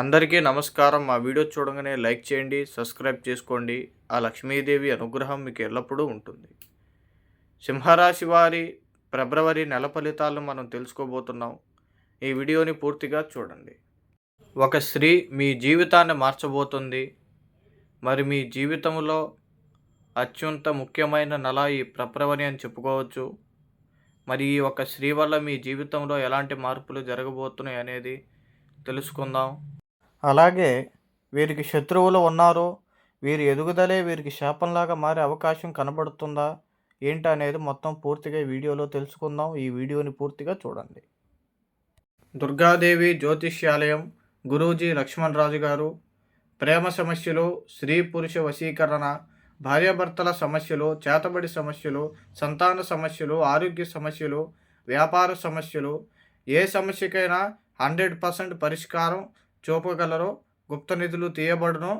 అందరికీ నమస్కారం. మా వీడియో చూడగానే లైక్ చేయండి సబ్స్క్రైబ్ చేసుకోండి. ఆ లక్ష్మీదేవి అనుగ్రహం మీకు ఎల్లప్పుడూ ఉంటుంది. సింహరాశి వారి ఫిబ్రవరి నెల ఫలితాలను మనం తెలుసుకోబోతున్నాం. ఈ వీడియోని పూర్తిగా చూడండి. ఒక స్త్రీ మీ జీవితాన్ని మార్చబోతుంది. మరి మీ జీవితంలో అత్యంత ముఖ్యమైన నెల ఈ ఫిబ్రవరి అని చెప్పుకోవచ్చు. మరి ఈ ఒక స్త్రీ వల్ల మీ జీవితంలో ఎలాంటి మార్పులు జరగబోతున్నాయి అనేది తెలుసుకుందాం. అలాగే వీరికి శత్రువులు ఉన్నారు వీరి ఎదుగుదలే వీరికి శాపంలాగా మారే అవకాశం కనబడుతుందా ఏంటి అనేది మొత్తం పూర్తిగా వీడియోలో తెలుసుకుందాం. ఈ వీడియోని పూర్తిగా చూడండి. దుర్గాదేవి జ్యోతిష్యాలయం గురూజీ లక్ష్మణ్ రాజు గారు ప్రేమ సమస్యలు స్త్రీ పురుష వశీకరణ భార్యాభర్తల సమస్యలు చేతబడి సమస్యలు సంతాన సమస్యలు ఆరోగ్య సమస్యలు వ్యాపార సమస్యలు ఏ సమస్యకైనా హండ్రెడ్ పర్సెంట్ పరిష్కారం చూపగలరో గుప్త నిధులు తీయబడును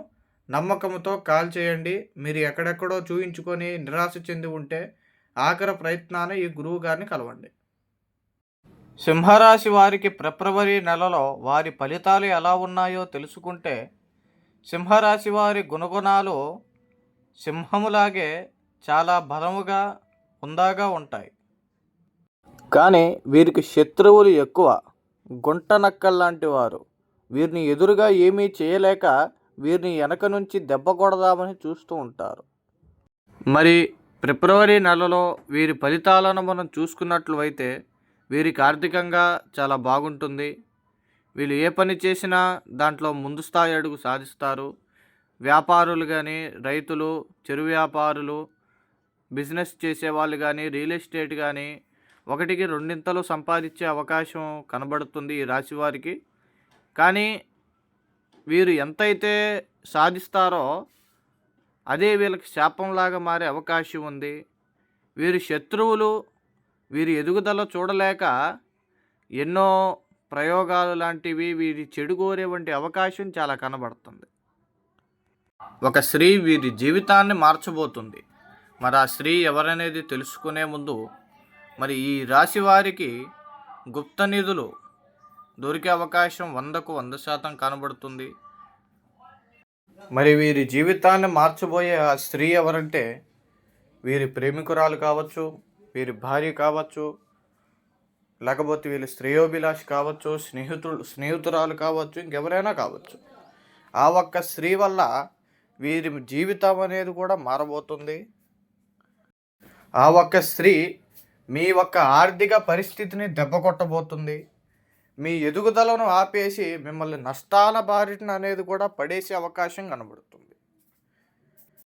నమ్మకంతో కాల్ చేయండి. మీరు ఎక్కడెక్కడో చూయించుకొని నిరాశ చెంది ఉంటే ఆఖరి ప్రయత్నాన ఈ గురువు గారిని కలవండి. సింహరాశి వారికి ఫిబ్రవరి నెలలో వారి ఫలితాలు ఎలా ఉన్నాయో తెలుసుకుంటే సింహరాశి వారి గుణగుణాలు సింహములాగే చాలా బలముగా హుందాగా ఉంటాయి. కానీ వీరికి శత్రువులు ఎక్కువ గుంట నక్కల్లాంటి వారు. వీరిని ఎదురుగా ఏమీ చేయలేక వీరిని వెనక నుంచి దెబ్బ కొడదామని చూస్తూ ఉంటారు. మరి ఫిబ్రవరి నెలలో వీరి ఫలితాలను మనం చూసుకున్నట్లు అయితే వీరికి ఆర్థికంగా చాలా బాగుంటుంది. వీళ్ళు ఏ పని చేసినా దాంట్లో ముందు స్థాయి అడుగు సాధిస్తారు. వ్యాపారులు కానీ రైతులు చెరు వ్యాపారులు బిజినెస్ చేసేవాళ్ళు కానీ రియల్ ఎస్టేట్ కానీ ఒకటికి రెండింతలు సంపాదించే అవకాశం కనబడుతుంది ఈ రాశి వారికి. కానీ వీరు ఎంతైతే సాధిస్తారో అదే వీళ్ళకి శాపంలాగా మారే అవకాశం ఉంది. వీరి శత్రువులు వీరి ఎదుగుదల చూడలేక ఎన్నో ప్రయోగాలు లాంటివి వీరి చెడు కోరే వంటి అవకాశం చాలా కనబడుతుంది. ఒక స్త్రీ వీరి జీవితాన్ని మార్చబోతుంది. మరి ఆ స్త్రీ ఎవరనేది తెలుసుకునే ముందు మరి ఈ రాశి వారికి గుప్త నిధులు దొరికే అవకాశం వందకు వంద శాతం కనబడుతుంది. మరి వీరి జీవితాన్ని మార్చబోయే ఆ స్త్రీ ఎవరంటే వీరి ప్రేమికురాలు కావచ్చు వీరి భార్య కావచ్చు లేకపోతే వీళ్ళ శ్రేయోభిలాష్ కావచ్చు స్నేహితులు స్నేహితురాలు కావచ్చు ఇంకెవరైనా కావచ్చు. ఆ ఒక్క స్త్రీ వల్ల వీరి జీవితం అనేది కూడా మారబోతుంది. ఆ ఒక్క స్త్రీ మీ ఒక్క ఆర్థిక పరిస్థితిని దెబ్బ కొట్టబోతుంది. మీ ఎదుగుదలను ఆపేసి మిమ్మల్ని నష్టాల బారిన అనేది కూడా పడేసే అవకాశం కనబడుతుంది.